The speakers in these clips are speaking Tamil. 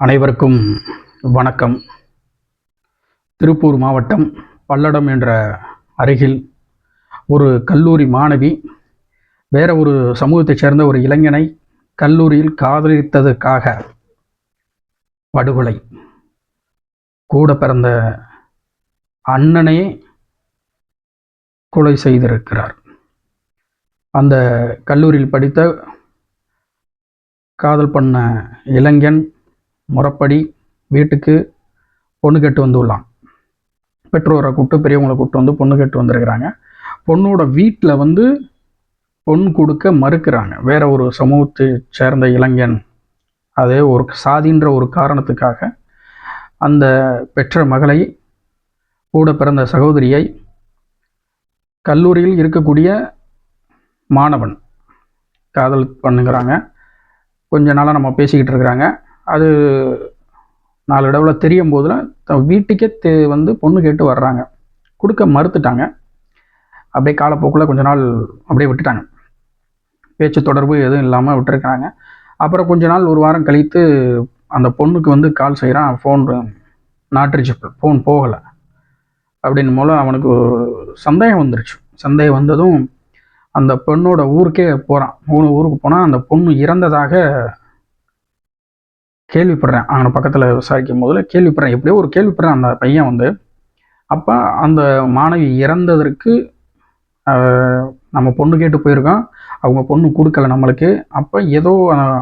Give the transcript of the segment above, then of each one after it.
அனைவருக்கும் வணக்கம். திருப்பூர் மாவட்டம் பல்லடம் என்ற அருகில் ஒரு கல்லூரி மாணவி வேற ஒரு சமூகத்தைச் சேர்ந்த ஒரு இளைஞனை கல்லூரியில் காதலித்ததற்காக படுகொலை. கூட பிறந்த அண்ணனே கொலை செய்திருக்கிறார். அந்த கல்லூரியில் படித்த காதல் பண்ண இளைஞன் முறைப்படி வீட்டுக்கு பொண்ணு கேட்டு வந்துடலாம் பெற்றோரை கூப்பிட்டு பெரியவங்களை கூப்பிட்டு வந்து பொண்ணு கேட்டு வந்திருக்கிறாங்க. பொண்ணோட வீட்டில் வந்து பொண்ணு கொடுக்க மறுக்கிறாங்க. வேற ஒரு சமூகத்தை சேர்ந்த இளைஞன். அதே ஒரு சாதின்ற ஒரு காரணத்துக்காக அந்த பெற்ற மகளை கூட பிறந்த சகோதரியை கல்லூரியில் இருக்கக்கூடிய மாணவன் காதல் பண்ணுங்கிறாங்க கொஞ்ச நாளாக நம்ம பேசிக்கிட்டு இருக்கிறாங்க. அது நாளடைவில் தெரியும் போதில் தன் வீட்டுக்கே தே வந்து பொண்ணு கேட்டு வர்றாங்க. கொடுக்க மறுத்துட்டாங்க. அப்படியே காலப்போக்கில் கொஞ்ச நாள் அப்படியே விட்டுட்டாங்க. பேச்சு தொடர்பு எதுவும் இல்லாமல் விட்டுருக்குறாங்க. அப்புறம் கொஞ்ச நாள் ஒரு வாரம் கழித்து அந்த பொண்ணுக்கு வந்து கால் செய்கிறான் ஃபோன் நாட் ரீச்சபிள் ஃபோன் போகலை. அப்படின்னு போல அவனுக்கு சந்தேகம் வந்துருச்சு. சந்தேகம் வந்ததும் அந்த பெண்ணோட ஊருக்கே போகிறான் மூணு ஊருக்கு போனால் அந்த பொண்ணு இறந்ததாக கேள்விப்படுறேன். அவனை பக்கத்தில் விசாரிக்கும் போதில் கேள்விப்படுறேன். எப்படியோ ஒரு கேள்விப்படுறேன். அந்த பையன் வந்து அப்போ அந்த மாணவி இறந்ததற்கு நம்ம பொண்ணு கேட்டு போயிருக்கோம் அவங்க பொண்ணு கொடுக்கல நம்மளுக்கு. அப்போ ஏதோ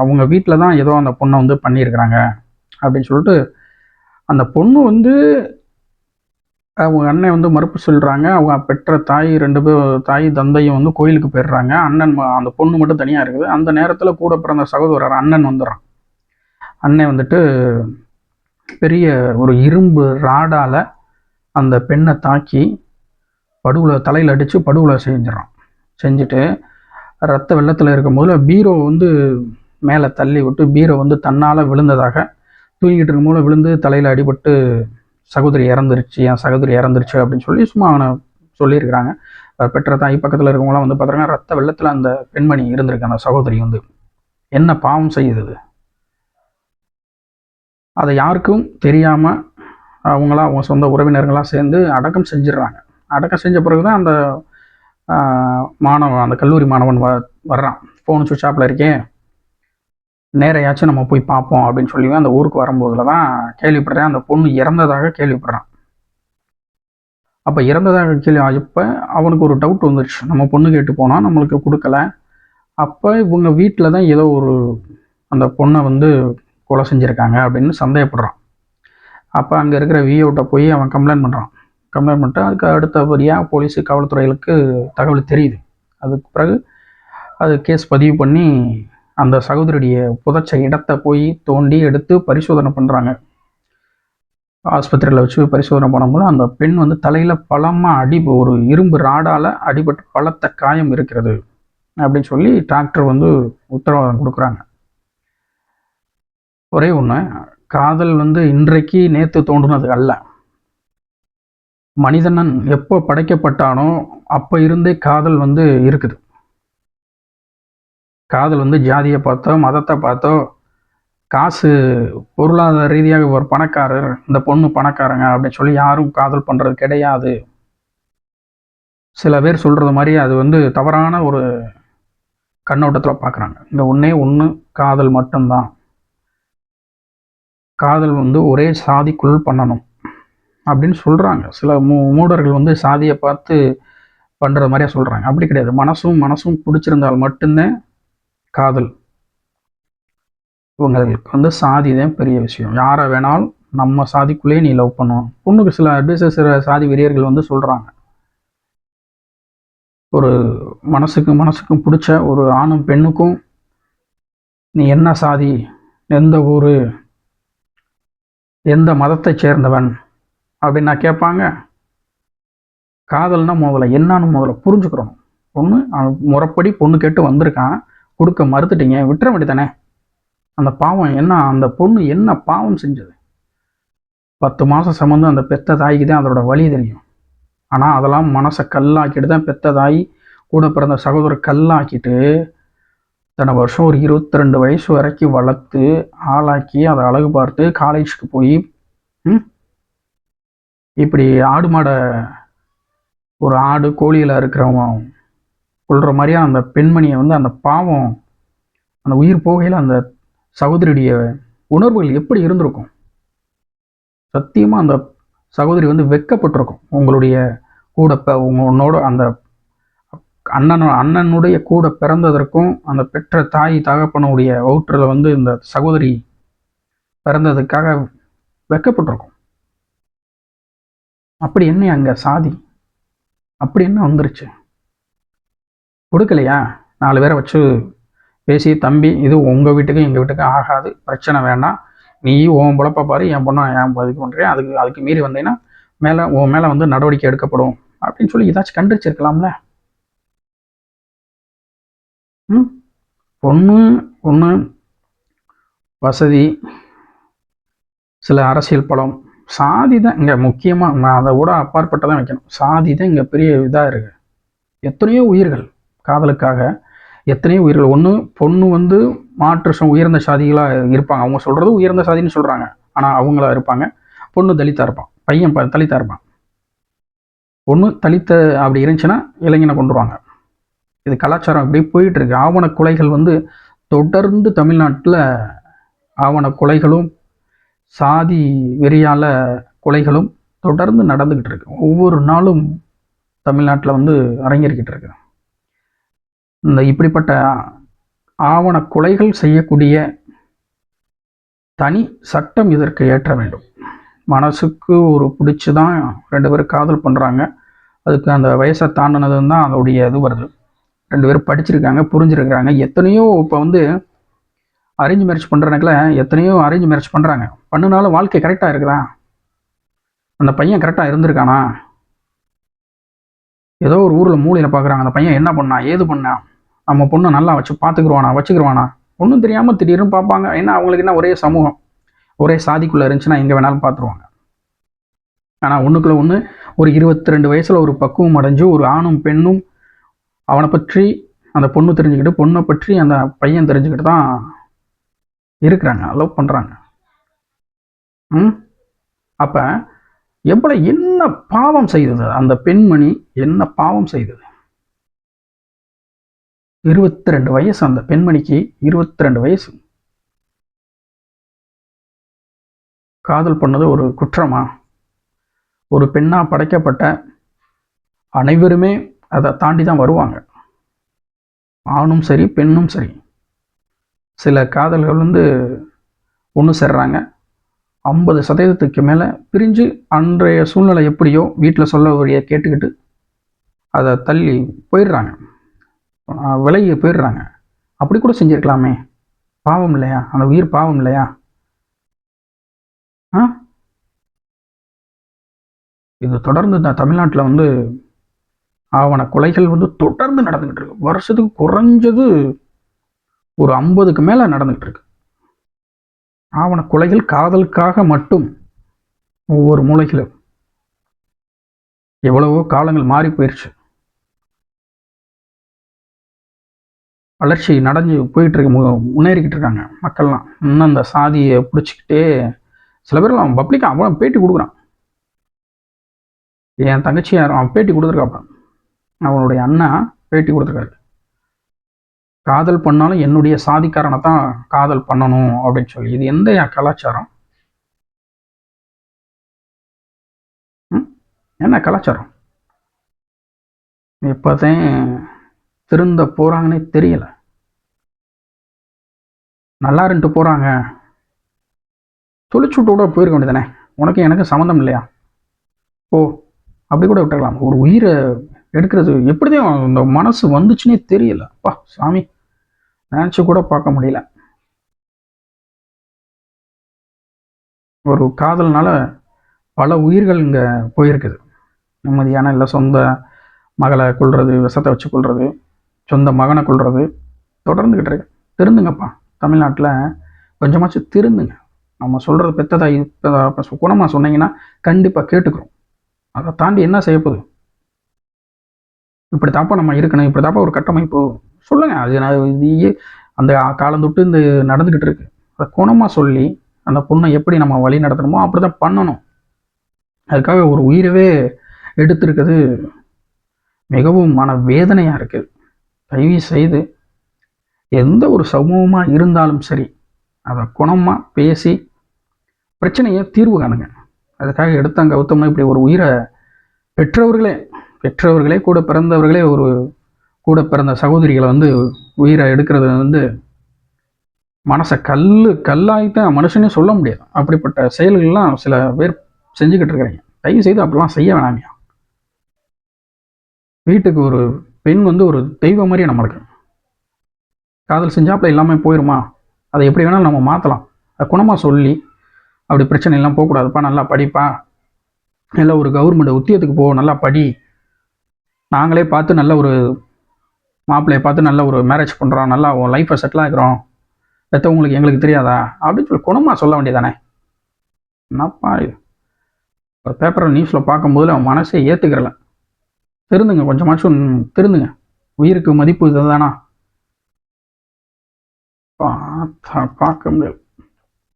அவங்க வீட்டில் தான் ஏதோ அந்த பொண்ணை வந்து பண்ணியிருக்கிறாங்க. அப்படின்னு சொல்லிட்டு அந்த பொண்ணு வந்து அவங்க அண்ணன் வந்து மறுப்பு சொல்கிறாங்க அவங்க பெற்ற தாய் ரெண்டு பேர் தாய் தந்தையும் வந்து கோயிலுக்கு போயிடுறாங்க. அண்ணன் அந்த பொண்ணு மட்டும் தனியாக இருக்குது. அந்த நேரத்தில் கூட பிறந்த சகோதரர் அண்ணன் வந்துடுறான். அண்ணன் வந்துட்டு பெரிய ஒரு இரும்பு ராடால் அந்த பெண்ணை தாக்கி படுவில் தலையில் அடித்து படுவில் செஞ்சிடறான். செஞ்சுட்டு ரத்த வெள்ளத்தில் இருக்கும் போதில் பீரோ வந்து மேலே தள்ளி விட்டு பீரோ வந்து தன்னால் விழுந்ததாக தூங்கிட்டு இருக்கும்போது விழுந்து தலையில் அடிபட்டு சகோதரி இறந்துருச்சு என் சகோதரி இறந்துருச்சு அப்படின்னு சொல்லி சும்மா அவனை சொல்லியிருக்கிறாங்க. பெற்ற தாய் பக்கத்தில் இருக்கவங்களாம் வந்து பார்த்துருக்காங்க ரத்த வெள்ளத்தில் அந்த பெண்மணி இருந்திருக்கு அந்த சகோதரி வந்து. என்ன பாவம் செய்யுது அதை யாருக்கும் தெரியாமல் அவங்களாம் அவங்க சொந்த உறவினர்களாக சேர்ந்து அடக்கம் செஞ்சிடுறாங்க. அடக்கம் செஞ்ச பிறகு தான் அந்த மாணவன் அந்த கல்லூரி மாணவன் வ வர்றான். ஃபோன் சுவிட்ச் ஆஃபில் இருக்கேன். நேரையாச்சும் நம்ம போய் பார்ப்போம் அப்படின்னு சொல்லி அந்த ஊருக்கு வரும்போதில் தான் கேள்விப்படுறேன். அந்த பொண்ணு இறந்ததாக கேள்விப்படுறான். அப்போ இறந்ததாக கேள்வி அப்போ அவனுக்கு ஒரு டவுட் வந்துருச்சு. நம்ம பொண்ணு கேட்டு போனால் நம்மளுக்கு கொடுக்கல. அப்போ இவங்க வீட்டில் தான் ஏதோ ஒரு அந்த பொண்ணை வந்து கொலை செஞ்சுருக்காங்க அப்படின்னு சந்தேகப்படுறான். அப்போ அங்கே இருக்கிற விஓட்ட போய் அவன் கம்ப்ளைண்ட் பண்ணுறான் கம்ப்ளைண்ட் பண்ணிட்டு அதுக்கு அடுத்தபடியாக போலீஸு காவல்துறைகளுக்கு தகவல் தெரியுது. அதுக்கு பிறகு அது கேஸ் பதிவு பண்ணி அந்த சகோதரியுடைய புதைச்ச இடத்தை போய் தோண்டி எடுத்து பரிசோதனை பண்ணுறாங்க ஆஸ்பத்திரியில் வச்சு பரிசோதனை பண்ணும்போது அந்த பெண் வந்து தலையில் பலமாக அடி ஒரு இரும்பு ராடால் அடிபட்டு பலத்த காயம் இருக்கிறது அப்படின்னு சொல்லி டாக்டர் வந்து உத்தரவாதம் கொடுக்குறாங்க. ஒரே ஒன்று காதல் வந்து இன்றைக்கு நேற்று தோன்றுனது அல்ல. மனிதனன் எப்போ படைக்கப்பட்டானோ அப்போ இருந்தே காதல் வந்து இருக்குது. காதல் வந்து ஜாதியை பார்த்தோ மதத்தை பார்த்தோ காசு பொருளாதார ரீதியாக ஒரு பணக்காரர் இந்த பொண்ணு பணக்காரங்க அப்படின்னு சொல்லி யாரும் காதல் பண்ணுறது கிடையாது. சில பேர் சொல்கிறது மாதிரி அது வந்து தவறான ஒரு கண்ணோட்டத்தில் பார்க்குறாங்க இந்த ஒன்றே ஒன்று காதல் மட்டும்தான். காதல் வந்து ஒரே சாதிக்குள் பண்ணணும் அப்படின்னு சொல்கிறாங்க சில மூ மூடர்கள் வந்து சாதியை பார்த்து பண்ணுற மாதிரியா சொல்கிறாங்க அப்படி கிடையாது. மனசும் மனசும் பிடிச்சிருந்தால் மட்டும்தான் காதல். இவங்களுக்கு வந்து சாதி தான் பெரிய விஷயம். யாரை வேணாலும் நம்ம சாதிக்குள்ளேயே நீ லவ் பண்ணுவோம் பொண்ணுக்கு சில அட்வைசஸ் சில சாதி வெறியர்கள் வந்து சொல்கிறாங்க ஒரு மனசுக்கு மனசுக்கும் பிடிச்ச ஒரு ஆணும் பெண்ணுக்கும் நீ என்ன சாதி? எந்த ஊர்? எந்த மதத்தை சேர்ந்தவன் அப்படின்னு நான் கேட்பாங்க. காதல்னா முதல்ல என்னன்னு முதல்ல புரிஞ்சுக்கிறோம் பொண்ணு முறைப்படி பொண்ணு கேட்டு வந்திருக்கான். கொடுக்க மறுத்துட்டீங்க விட்டுற வேண்டியதானே? அந்த பாவம் என்ன அந்த பொண்ணு என்ன பாவம் செஞ்சது? பத்து மாதம் சம்மந்தம் அந்த பெத்த தாய்க்கு தான் அதோட வலி தெரியும். ஆனால் அதெல்லாம் மனசை கல்லாக்கிட்டு தான் பெத்த தாய் கூட பிறந்த சகோதரர் கல்லாக்கிட்டு இத்தனை வருஷம் ஒரு இருபத்தி ரெண்டு வயசு வரைக்கும் வளர்த்து ஆளாக்கி அதை அழகு பார்த்து காலேஜுக்கு போய் இப்படி ஆடு மாடை ஒரு ஆடு கோழியில் இருக்கிறவன் கொள்கிற மாதிரியான அந்த பெண்மணியை வந்து அந்த பாவம் அந்த உயிர் போகையில் அந்த சகோதரியுடைய உணர்வுகள் எப்படி இருந்திருக்கும்? சத்தியமாக அந்த சகோதரி வந்து வெக்கப்பட்டிருக்கும். உங்களுடைய கூட உங்க- உன்னோட அந்த அண்ணன் அண்ணனுடைய கூட பிறந்ததற்கும் அந்த பெற்ற தாய் தகப்பனுடைய வவுற்றில் வந்து இந்த சகோதரி பிறந்ததுக்காக வெக்கப்பட்டிருக்கும். அப்படி என்ன அங்கே சாதி? அப்படி என்ன வந்துருச்சு? கொடுக்கலையா? நாலு பேரை வச்சு பேசி தம்பி இது உங்கள் வீட்டுக்கும் எங்கள் வீட்டுக்கும் ஆகாது. பிரச்சனை வேண்டாம். நீ உன் பொழப்ப பாரு. என் பொண்ணை என் இதுக்கு பண்ணுறியா அதுக்கு அதுக்கு மீறி வந்தீங்கன்னா மேலே உன் மேலே வந்து நடவடிக்கை எடுக்கப்படும். அப்படின்னு சொல்லி ஏதாச்சும் கண்டிச்சிருக்கலாம்ல? ம்? பொண்ணு ஒன்று வசதி சில அரசியல் பலம். சாதி தான் இங்கே முக்கியமாக அதை விட அப்பாற்பட்டதான் வைக்கணும் சாதி தான் இங்கே பெரிய இதாக இருக்கு. எத்தனையோ உயிர்கள் காதலுக்காக எத்தனையோ உயிர்கள். ஒன்று பொண்ணு வந்து மாற்று உயர்ந்த சாதிகளாக இருப்பாங்க. அவங்க சொல்கிறது உயர்ந்த சாதின்னு சொல்கிறாங்க ஆனால் அவங்களா இருப்பாங்க. பொண்ணு தலித்தா இருப்பான். பையன் தலித்தாக தலித்தா இருப்பான். பொண்ணு தலித்த அப்படி இருந்துச்சுன்னா இளைஞனை கொண்டுருவாங்க. இது கலாச்சாரம் அப்படியே போயிட்டுருக்கு. ஆவண கொலைகள் வந்து தொடர்ந்து தமிழ்நாட்டில் ஆவண கொலைகளும் சாதி வெறியால கொலைகளும் தொடர்ந்து நடந்துக்கிட்டு இருக்கு. ஒவ்வொரு நாளும் தமிழ்நாட்டில் வந்து அரங்கேறிக்கிட்டு இருக்கு. இந்த இப்படிப்பட்ட ஆவண கொலைகள் செய்யக்கூடிய தனி சட்டம் இதற்கு ஏற்ற வேண்டும். மனசுக்கு ஒரு பிடிச்சி தான் ரெண்டு பேரும் காதல் பண்ணுறாங்க அதுக்கு அந்த வயசை தாண்டினதுன்னு தான் அதோடைய இது வருது. ரெண்டு பேரும் படிச்சிருக்காங்க புரிஞ்சிருக்கிறாங்க. எத்தனையோ இப்போ வந்து அரேஞ்ச் மேரேஜ் பண்ணுறதுக்குல எத்தனையோ அரேஞ்ச் மேரேஜ் பண்ணுறாங்க பண்ணுனாலும் வாழ்க்கை கரெக்டாக இருக்குதா? அந்த பையன் கரெக்டாக இருந்திருக்கானா? ஏதோ ஒரு ஊரில் மூலையில் பார்க்குறாங்க அந்த பையன் என்ன பண்ணா? ஏது பண்ணா? நம்ம பொண்ணை நல்லா வச்சு பார்த்துக்குருவானா வச்சுக்கிருவானா? ஒன்றும் தெரியாமல் திடீர்னு பார்ப்பாங்க ஏன்னா அவங்களுக்கு என்ன? ஒரே சமூகம். ஒரே சாதிக்குள்ளே இருந்துச்சுன்னா எங்கே வேணாலும் பார்த்துருவாங்க ஆனால் ஒன்றுக்குள்ளே ஒன்று ஒரு இருபத்தி ரெண்டு வயசில் ஒரு பக்குவம் அடைஞ்சு ஒரு ஆணும் பெண்ணும் அவனை பற்றி அந்த பொண்ணு தெரிஞ்சுக்கிட்டு பொண்ணை பற்றி அந்த பையன் தெரிஞ்சுக்கிட்டு தான் இருக்கிறாங்க. லவ் பண்ணுறாங்க ம்? அப்போ எவ்வளோ என்ன பாவம் செய்தது? அந்த பெண்மணி என்ன பாவம் செய்தது? இருபத்தி ரெண்டு வயசு அந்த பெண்மணிக்கு இருபத்தி ரெண்டு வயசு. காதல் பண்ணது ஒரு குற்றமா? ஒரு பெண்ணா படைக்கப்பட்ட அனைவருமே அதை தாண்டி தான் வருவாங்க. ஆணும் சரி பெண்ணும் சரி. சில காதல்கள் வந்து ஒன்று சேர்றாங்க. ஐம்பது சதவீதத்துக்கு மேலே பிரிஞ்சு அன்றைய சூழ்நிலை எப்படியோ வீட்டில் சொல்ல வழியை கேட்டுக்கிட்டு அதை தள்ளி போயிடுறாங்க. விலகி போயிடுறாங்க. அப்படி கூட செஞ்சுருக்கலாமே. பாவம் இல்லையா? அந்த உயிர் பாவம் இல்லையா? ஆ? இது தொடர்ந்து இந்த தமிழ்நாட்டில் வந்து ஆவண கொலைகள் வந்து தொடர்ந்து நடந்துக்கிட்டு இருக்கு. வருஷத்துக்கு குறைஞ்சது ஒரு ஐம்பதுக்கு மேலே நடந்துக்கிட்டு இருக்கு. ஆவண கொலைகள் காதலுக்காக மட்டும் ஒவ்வொரு மூலைகளும் எவ்வளவோ காலங்கள் மாறி போயிடுச்சு வளர்ச்சி நடந்து போயிட்டு இருக்கு. முன்னேறிக்கிட்டு இருக்காங்க மக்கள்லாம். இன்னும் அந்த சாதியை பிடிச்சிக்கிட்டே சில பேர்லாம் பப்ளிக்காக அவன் பேட்டி கொடுக்குறான். என் தங்கச்சி யாரும் அவன் பேட்டி கொடுத்துருக்காப்ப அவனுடைய அண்ணா பேட்டி கொடுத்துருக்காரு. காதல் பண்ணாலும் என்னுடைய சாதிக்காரனை தான் காதல் பண்ணணும் அப்படின்னு சொல்லி. இது எந்த கலாச்சாரம்? என்ன கலாச்சாரம்? இப்போதான் திருந்த போறாங்கன்னே தெரியல. நல்லா இருந்துட்டு போறாங்க. தொழிற்சூட்டு கூட போயிருக்க வேண்டியதானே உனக்கு எனக்கு சம்மந்தம் இல்லையா? ஓ அப்படி கூட விட்டுருக்கலாம் ஒரு உயிரை எடுக்கிறது. எப்படிதான் இந்த மனசு வந்துச்சுன்னே தெரியல. பா சாமி. நினச்சி கூட பார்க்க முடியல. ஒரு காதல்னால பல உயிர்கள் இங்கே போயிருக்குது. நிம்மதியான இல்லை சொந்த மகளை கொள்வது விஷத்தை வச்சு கொள்வது சொந்த மகனை கொள்வது தொடர்ந்துக்கிட்டு இருக்கு. திருந்துங்கப்பா. தமிழ்நாட்டில் கொஞ்சமாச்சும் திருந்துங்க. நம்ம சொல்கிறது இப்போ குணமாக சொன்னீங்கன்னா கண்டிப்பாக கேட்டுக்கிறோம். அதை தாண்டி என்ன செய்ய போகுது? இப்படி தாப்பா நம்ம இருக்கணும் இப்படி தாப்பா ஒரு கட்டமைப்பு. சொல்லுங்க அது நான் இது அந்த காலம் தொட்டு இந்த நடந்துக்கிட்டு இருக்கு. அதை குணமாக சொல்லி அந்த பொண்ணை எப்படி நம்ம வழி நடத்தணுமோ அப்படி தான் பண்ணணும். அதுக்காக ஒரு உயிரவே எடுத்திருக்கிறது மிகவும் மன வேதனையாக இருக்குது தயவு செய்து எந்த ஒரு சமூகமாக இருந்தாலும் சரி அதை குணமாக பேசி பிரச்சனையை தீர்வு காணுங்க. அதுக்காக எடுத்தாங்க கௌதம்னா இப்படி ஒரு உயிரை பெற்றவர்களே பெற்றவர்களே கூட பிறந்தவர்களே ஒரு கூட பிறந்த சகோதரிகளை வந்து உயிரை எடுக்கிறது வந்து மனசை கல் கல்லாயித்தான் மனுஷனே சொல்ல முடியாது. அப்படிப்பட்ட செயல்கள்லாம் சில பேர் செஞ்சுக்கிட்டு இருக்கிறீங்க. தயவு செய்து அப்படிலாம் செய்ய வேணாமியா. வீட்டுக்கு ஒரு பெண் வந்து ஒரு தெய்வம் மாதிரியே நம்மளுக்கு. காதல் செஞ்சாப்புல இல்லாமல் போயிருமா? அதை எப்படி வேணாலும் நம்ம மாற்றலாம் அதை குணமாக சொல்லி அப்படி பிரச்சனை எல்லாம் போகக்கூடாதுப்பா நல்லா படிப்பா. இல்லை ஒரு கவர்மெண்ட் உத்தியத்துக்கு போ நல்லா படி. நாங்களே பார்த்து நல்ல ஒரு மாப்பிள்ளையை பார்த்து நல்ல ஒரு மேரேஜ் பண்ணுறோம் நல்லா உன் லைஃப்பை செட்டில் ஆகிறோம் பெற்றவங்களுக்கு எங்களுக்கு தெரியாதா? அப்படின்னு சொல்லி குணமாக சொல்ல வேண்டியதானே என்னப்பா இது? ஒரு பேப்பரை நியூஸில் பார்க்கும்போது அவன் மனசே ஏற்றுக்கிறல திருந்துங்க கொஞ்சமாச்சும் திருந்துங்க. உயிருக்கு மதிப்பு இதுதானா? பார்த்தா பார்க்க முடியல.